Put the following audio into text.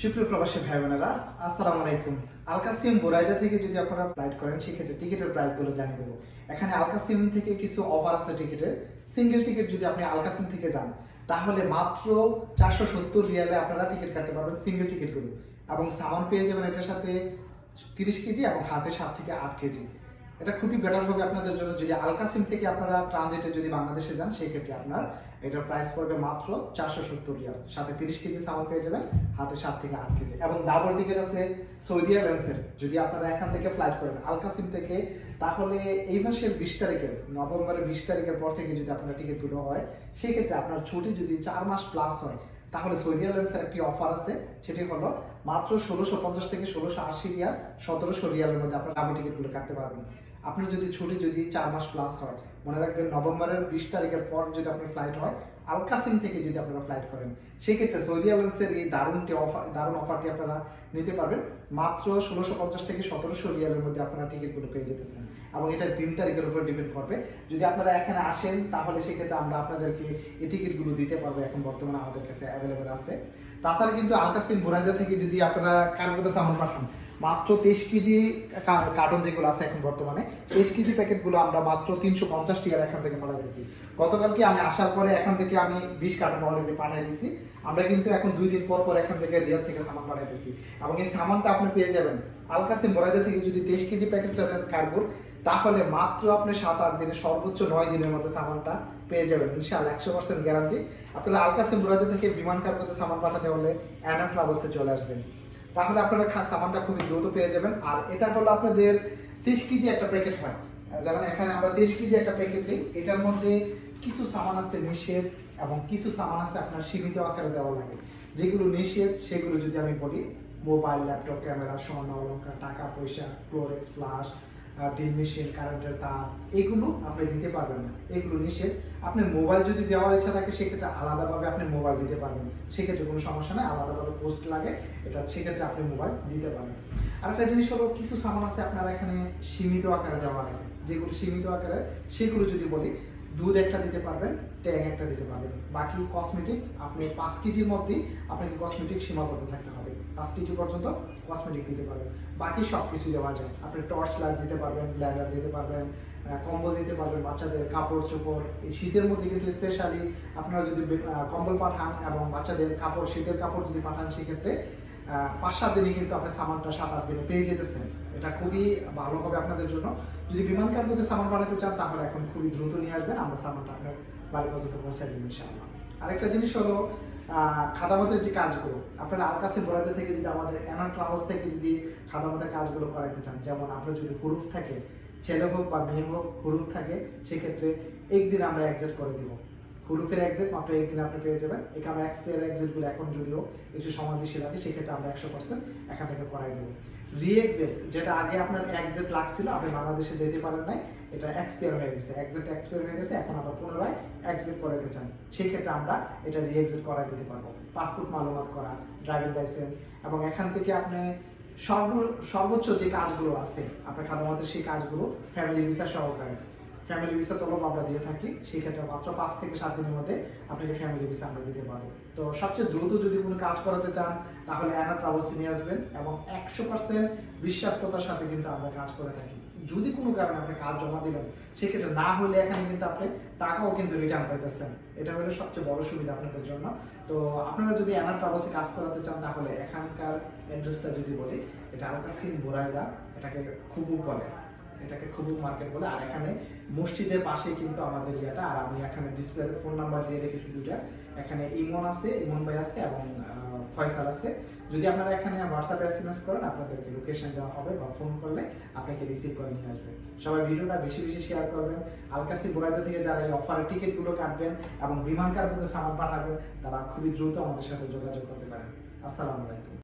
সুপ্রিয় প্রবাসী ভাই বোনেরা, আসসালামু আলাইকুম। আলকাসিম বোরাইদা থেকে যদি আপনারা ফ্লাইট করেন, সেক্ষেত্রে টিকিটের প্রাইসগুলো জানিয়ে দেবো। এখানে আলকাসিম থেকে কিছু অফার আছে টিকিটের। সিঙ্গেল টিকিট যদি আপনি আলকাসিম থেকে যান, তাহলে মাত্র চারশো সত্তর রিয়ালে আপনারা টিকিট কাটতে পারবেন সিঙ্গেল টিকিটগুলো এবং সামান পেয়ে যাবেন এটার সাথে তিরিশ কেজি এবং হাতে সাত থেকে আট কেজি। এটা খুবই বেটার হবে আপনাদের জন্য। যদি আলকাসিম থেকে আপনারা ট্রানজিটে যদি বাংলাদেশে যান সেই ক্ষেত্রে আপনার এটার প্রাইস পড়বে মাত্র চারশো সত্তর রিয়াল। সাথে তিরিশ কেজি সামান পেয়ে যাবেন, হাতে সাত থেকে আট কেজি। এবং ডাবল টিকিট আছে সৌদি এয়ারলাইন্সের যদি আপনারা এখান থেকে ফ্লাইট করেন আলকাসিম থেকে, তাহলে এই মাসের বিশ তারিখের, নভেম্বরের বিশ তারিখের পর থেকে যদি আপনার টিকিটগুলো হয়, সেক্ষেত্রে আপনার ছুটি যদি চার মাস প্লাস হয়, তাহলে সৌদি এয়ারলাইন্সের একটি অফার আছে, সেটি হলো মাত্র ষোলোশো পঞ্চাশ থেকে ষোলোশো আশি রিয়াল, সতেরোশো রিয়ালের মধ্যে আপনার ডাবল টিকিটগুলো কাটতে পারবেন। আপনার যদি ছুটি যদি চার মাস প্লাস হয়, মনে রাখবেন নভেম্বরের বিশ তারিখের পর যদি আপনার ফ্লাইট হয়, আলকাসিম থেকে যদি আপনারা ফ্লাইট করেন, সেক্ষেত্রে সৌদি এয়ারলাইন্সের এই দারুণটি অফার দারুণ অফারটি আপনারা নিতে পারবেন। মাত্র ষোলোশো পঞ্চাশ থেকে সতেরোশো রিয়ালের মধ্যে আপনারা টিকিটগুলো পেয়ে যেতেছেন এবং এটা তিন তারিখের উপর ডিপেন্ড করবে। যদি আপনারা এখানে আসেন, তাহলে সেক্ষেত্রে আমরা আপনাদেরকে এই টিকিটগুলো দিতে পারব, এখন বর্তমানে আমাদের কাছে অ্যাভেলেবেল আছে। তাছাড়া কিন্তু আলকাসিম বুরাইদা থেকে যদি আপনারা কানগোতে সামান পাঠান মাত্র তেইশ কেজি কার্টন যেগুলো আছে এখন বর্তমানে, তেইশ কেজি প্যাকেটগুলো আমরা মাত্র তিনশো পঞ্চাশ টাকার এখান থেকে পাঠাইতেছি গতকালকে আমি আসার পরে এখান থেকে আমি বিশ কার্টন অলরেডি পাঠিয়ে দিছি। আমরা কিন্তু এখন দুই দিন পর পর এখান থেকে রিয়াদ থেকে সামান পাঠাইতেছি। এবং এই সামানটা আপনি পেয়ে যাবেন। আলকাসিম বরাইদা থেকে যদি তেইশ কেজি প্যাকেজটা দেন কার্গোর, তাহলে মাত্র আপনি সাত আট দিনে সর্বোচ্চ নয় দিনের মধ্যে সামানটা পেয়ে যাবেন। ইনশাআল্লাহ একশো পার্সেন্ট গ্যারান্টি আপনারা আলকাসিম বরাইদা থেকে বিমান কার্গোতে সামান পাঠাতে হলে অ্যানাম ট্রাভেলসে চলে আসবেন। তাহলে আপনারা সামানটা খুবই দ্রুত পেয়ে যাবেন। আর এটা হলো আপনাদের তেইশ কেজি একটা প্যাকেট হয়। যেমন এখানে আমরা তেইশ কেজি একটা প্যাকেট দিই। এটার মধ্যে কিছু সামান আছে নিষেধ এবং কিছু সামান আছে আপনার সীমিত আকারে দেওয়া লাগে। যেগুলো নিষেধ, সেগুলো যদি আমি বলি, মোবাইল, ল্যাপটপ, ক্যামেরা স্বর্ণ অলঙ্কার টাকা পয়সা, ক্লোরেক্স, ফ্লাশ ড্রিল মেশিন, কারেন্টের তার, এগুলো আপনি দিতে পারবেন না। এগুলো নিষেধ আপনি মোবাইল যদি দেওয়ার ইচ্ছা থাকে, সেক্ষেত্রে আলাদাভাবে আপনি মোবাইল দিতে পারবেন। সেক্ষেত্রে কোনো সমস্যা নেই, আলাদাভাবে পোস্ট লাগে, এটা সেক্ষেত্রে আপনি মোবাইল দিতে পারবেন। আরেকটা জিনিস হলো, কিছু সামান আছে আপনারা এখানে সীমিত আকারে দেওয়া লাগে। যেগুলো সীমিত আকারে সেগুলো যদি বলি দুধ একটা দিতে পারবেন, ট্যাং একটা দিতে পারবেন। বাকি কসমেটিক আপনি পাঁচ কেজির মধ্যেই আপনাকে কসমেটিক সীমাবদ্ধ থাকতে হবে। পাঁচ কেজি পর্যন্ত কসমেটিক দিতে পারবেন। বাকি সব কিছু দেওয়া যায়। আপনি টর্চ লাইট দিতে পারবেন ব্ল্যান্ডার দিতে পারবেন কম্বল দিতে পারবেন বাচ্চাদের, কাপড় চোপড়। এই শীতের মধ্যে কিন্তু স্পেশালি আপনারা যদি কম্বল পাঠান এবং বাচ্চাদের কাপড়, শীতের কাপড় যদি পাঠান, সেক্ষেত্রে পাঁচ সাত দিনে কিন্তু আপনি সামানটা সাত আট দিনে পেয়ে যেতেছেন। এটা খুবই ভালো হবে আপনাদের জন্য। যদি বিমান কার্গোতে সামান পাঠাতে চান, তাহলে এখন খুবই দ্রুত নিয়ে আসবেন। আমরা সামানটা আপনার বাড়ি পর্যন্ত পৌঁছে দেবো ইনশাআল্লাহ। আরেকটা জিনিস হলো খাদামতের যে কাজগুলো, আপনারা আলকাসে বরাদে থেকে যদি আমাদের অ্যানার ট্রাভেলস থেকে যদি খাদামতের কাজগুলো করাইতে চান, যেমন আপনার যদি হুরুফ থাকে, ছেলে হোক বা মেয়ে হোক, হুরুফ থাকে, সেক্ষেত্রে একদিন আমরা এক্সেট করে দিব। হুরুফের এক্সেট মাত্র একদিন আপনি পেয়ে যাবেন। এখানে এক্সপায়ার এক্সেটগুলো এখন যদিও একটু সময় বেশি লাগে, সেক্ষেত্রে আমরা একশো পার্সেন্ট এখান থেকে করাই দেবো। রি এক্সেট যেটা আগে আপনার এক্সেট লাগছিল, আপনি বাংলাদেশে যেতে পারেন নাই, এটা এক্সপায়ার হয়ে গেছে। এক্সেট এক্সপায়ার হয়ে গেছে, এখন আবার পুনরায় এক্সিট করাতে চান সেক্ষেত্রে আমরা এটা রি এক্সিট করাই দিতে পারব। পাসপোর্ট মালুমাত করা ড্রাইভিং লাইসেন্স এবং এখান থেকে আপনি সর্ব সর্বোচ্চ যে কাজগুলো আছে, আপনার খাদামতের সেই কাজগুলো ফ্যামিলি ভিসা সহকারে। ফ্যামিলি ভিসা তলব আমরা দিয়ে থাকি, সেই ক্ষেত্রে মাত্র পাঁচ থেকে সাত দিনের মধ্যে আপনাকে ফ্যামিলি ভিসা আমরা দিতে পারব। তো সবচেয়ে দ্রুত যদি কোনো কাজ করাতে চান, তাহলে অ্যানা ট্রাভেলসে নিয়ে আসবেন এবং একশো পার্সেন্ট বিশ্বাস্ততার সাথে কিন্তু আমরা কাজ করে থাকি। যদি কোনো কারণে আপনি কাজ জমা দিলেন সেক্ষেত্রে না হলে এখানে কিন্তু আপনি টাকাও কিন্তু রিটার্ন পাইতেছেন। এটা হলো সবচেয়ে বড় সুবিধা আপনাদের জন্য। তো আপনারা যদি অ্যানা ট্রাভেলসে কাজ করাতে চান, তাহলে এখানকার অ্যাড্রেসটা যদি বলি, এটা আলকাসিম বোরাইদা, এটাকে খুবুক বলে। এটাকে খুবুক মার্কেট বলে। আর এখানে মসজিদের পাশে কিন্তু আমাদের ইয়েটা। আর আমি এখানে ডিসপ্লেতে ফোন নাম্বার দিয়ে রেখেছি দুইটা। এখানে ইমন আছে, ইমন ভাই আছে এবং ফয়সাল আছে। যদি আপনারা এখানে হোয়াটসঅ্যাপে এসএমএস করেন, আপনাদেরকে লোকেশন দেওয়া হবে বা ফোন করলে আপনাকে রিসিভ করে নিয়ে আসবে। সবাই ভিডিওটা বেশি বেশি শেয়ার করবেন। আলকাসি বোরাইদা থেকে যারা এই অফারের টিকিটগুলো কাটবেন এবং বিমান কার্গোতে সামান পাঠাবেন, তারা খুবই দ্রুত আমাদের সাথে যোগাযোগ করতে পারেন। আসসালামু আলাইকুম।